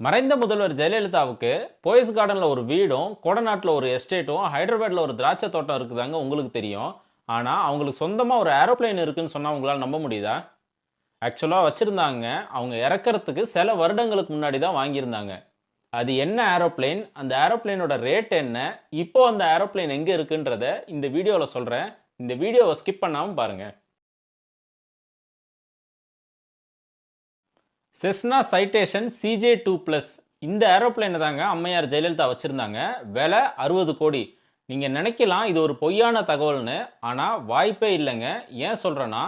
மறைந்த முதல்வர் ஜெயலலிதாவுக்கு போயஸ் கார்டனில் ஒரு வீடும் கோடநாட்டில் ஒரு எஸ்டேட்டும் ஹைதராபாத்தில் ஒரு திராட்சை தோட்டம் இருக்குதாங்க உங்களுக்கு தெரியும். ஆனால் அவங்களுக்கு சொந்தமாக ஒரு ஏரோப்ளேன் இருக்குன்னு சொன்னால் உங்களால் நம்ப முடியுதா? ஆக்சுவலாக வச்சுருந்தாங்க. அவங்க இறக்கிறதுக்கு சில வருடங்களுக்கு முன்னாடி தான் வாங்கியிருந்தாங்க. அது என்ன ஏரோப்ளேன்? அந்த ஏரோப்ளேனோட ரேட் என்ன? இப்போது அந்த ஏரோப்ளேன் எங்கே இருக்குன்றத இந்த வீடியோவில் சொல்கிறேன் இந்த வீடியோவை ஸ்கிப் பண்ணாமல் பாருங்கள் Cessna Citation CJ two plus இந்த ஏரோப்ளைனை தாங்க அம்மையார் ஜெயலலிதா வச்சுருந்தாங்க. விலை அறுபது கோடி. நீங்கள் நினைக்கலாம் இது ஒரு பொய்யான தகவல்னு. ஆனால் வாய்ப்பே இல்லைங்க. ஏன் சொல்கிறேன்னா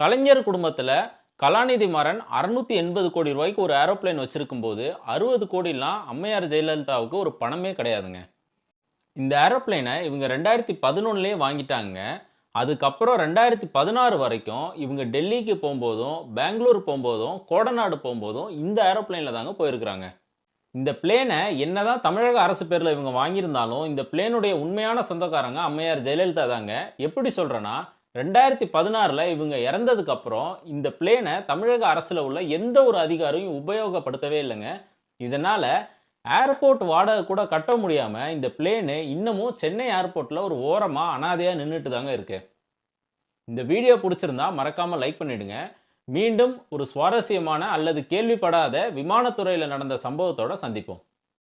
கலைஞர் குடும்பத்தில் கலாநிதி மாறன் அறுநூத்தி எண்பது கோடி ரூபாய்க்கு ஒரு ஏரோப்ளேன் வச்சுருக்கும் போது அறுபது கோடிலாம் அம்மையார் ஜெயலலிதாவுக்கு ஒரு பணமே கிடையாதுங்க. இந்த ஏரோப்ளைனை இவங்க ரெண்டாயிரத்தி பதினொன்னுலேயே வாங்கிட்டாங்க. அதுக்கப்புறம் ரெண்டாயிரத்தி பதினாறு வரைக்கும் இவங்க டெல்லிக்கு போகும்போதும் பெங்களூர் போகும்போதும் கோடநாடு போகும்போதும் இந்த ஏரோப்ளேனில் தாங்க போயிருக்கிறாங்க. இந்த பிளேனை என்னதான் தமிழக அரசு பேரில் இவங்க வாங்கியிருந்தாலும் இந்த பிளேனுடைய உண்மையான சொந்தக்காரங்க அம்மையார் ஜெயலலிதா தாங்க. எப்படி சொல்கிறேன்னா ரெண்டாயிரத்தி பதினாறில் இவங்க இறந்ததுக்கப்புறம் இந்த பிளேனை தமிழக அரசில் உள்ள எந்த ஒரு அதிகாரியும் உபயோகப்படுத்தவே இல்லைங்க. இதனால் ஏர்போர்ட் வாடகை கூட கட்ட முடியாமல் இந்த பிளேனு இன்னமும் சென்னை ஏர்போர்ட்டில் ஒரு ஓரமாக அனாதையாக நின்றுட்டு தாங்க இருக்கு. இந்த வீடியோ பிடிச்சிருந்தா மறக்காமல் லைக் பண்ணிடுங்க. மீண்டும் ஒரு சுவாரஸ்யமான அல்லது கேள்விப்படாத விமானத்துறையில் நடந்த சம்பவத்தோட சந்திப்போம்.